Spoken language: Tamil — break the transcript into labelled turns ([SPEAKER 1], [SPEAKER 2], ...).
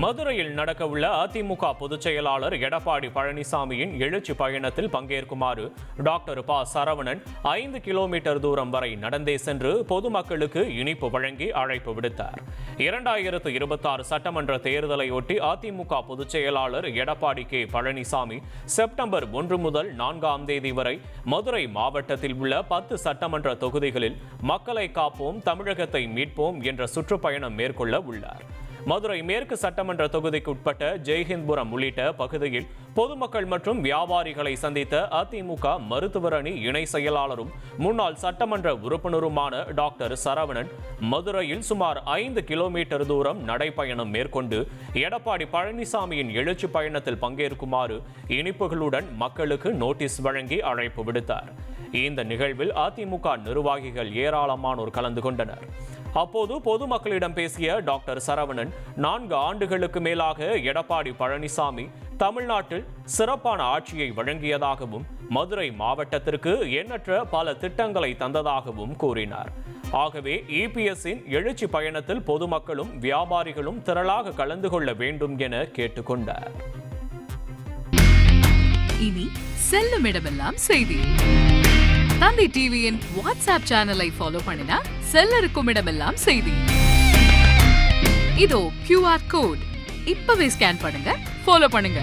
[SPEAKER 1] மதுரையில் நடக்கவுள்ள அதிமுக பொதுச் செயலாளர் எடப்பாடி பழனிசாமியின் எழுச்சி பயணத்தில் பங்கேற்குமாறு டாக்டர் ப. சரவணன் ஐந்து கிலோமீட்டர் தூரம் வரை நடந்தே சென்று பொதுமக்களுக்கு இனிப்பு வழங்கி அழைப்பு விடுத்தார். இரண்டாயிரத்து இருபத்தாறு சட்டமன்ற தேர்தலையொட்டி அதிமுக பொதுச் செயலாளர் எடப்பாடி கே. பழனிசாமி செப்டம்பர் ஒன்று முதல் நான்காம் தேதி வரை மதுரை மாவட்டத்தில் உள்ள பத்து சட்டமன்ற தொகுதிகளில் மக்களை காப்போம் தமிழகத்தை மீட்போம் என்ற சுற்றுப்பயணம் மேற்கொள்ள உள்ளார். மதுரை மேற்கு சட்டமன்ற தொகுதிக்கு உட்பட்ட ஜெய்ஹிந்த்புரம் உள்ளிட்ட பகுதியில் பொதுமக்கள் மற்றும் வியாபாரிகளை சந்தித்த அதிமுக மருத்துவர் அணி இணை செயலாளரும் முன்னாள் சட்டமன்ற உறுப்பினருமான டாக்டர் சரவணன் மதுரையில் சுமார் ஐந்து கிலோமீட்டர் தூரம் நடைப்பயணம் மேற்கொண்டு எடப்பாடி பழனிசாமியின் எழுச்சி பயணத்தில் பங்கேற்குமாறு இனிப்புகளுடன் மக்களுக்கு நோட்டீஸ் வழங்கி அழைப்பு விடுத்தார். இந்த நிகழ்வில் அதிமுக நிர்வாகிகள் ஏராளமானோர் கலந்து கொண்டனர். அப்போது பொதுமக்களிடம் பேசிய டாக்டர் சரவணன் நான்கு ஆண்டுகளுக்கு மேலாக எடப்பாடி பழனிசாமி தமிழ்நாட்டில் சிறப்பான ஆட்சியை வழங்கியதாகவும் மதுரை மாவட்டத்திற்கு எண்ணற்ற பல திட்டங்களை தந்ததாகவும் கூறினார். ஆகவே இபிஎஸ்ஸின் எழுச்சி பயணத்தில் பொதுமக்களும் வியாபாரிகளும் திரளாக கலந்து கொள்ள வேண்டும் என கேட்டுக்கொண்டார்.
[SPEAKER 2] இனி செல்லும் இடமெல்லாம் செய்தி. தந்தி டிவியின் வாட்ஸ்அப் சேனலை ஃபாலோ பண்ணினா செல்ல இருக்கும் இடமெல்லாம் செய்தி. இதோ கியூஆர் கோட் இப்பவே ஸ்கேன் பண்ணுங்க. ஃபாலோ பண்ணுங்க.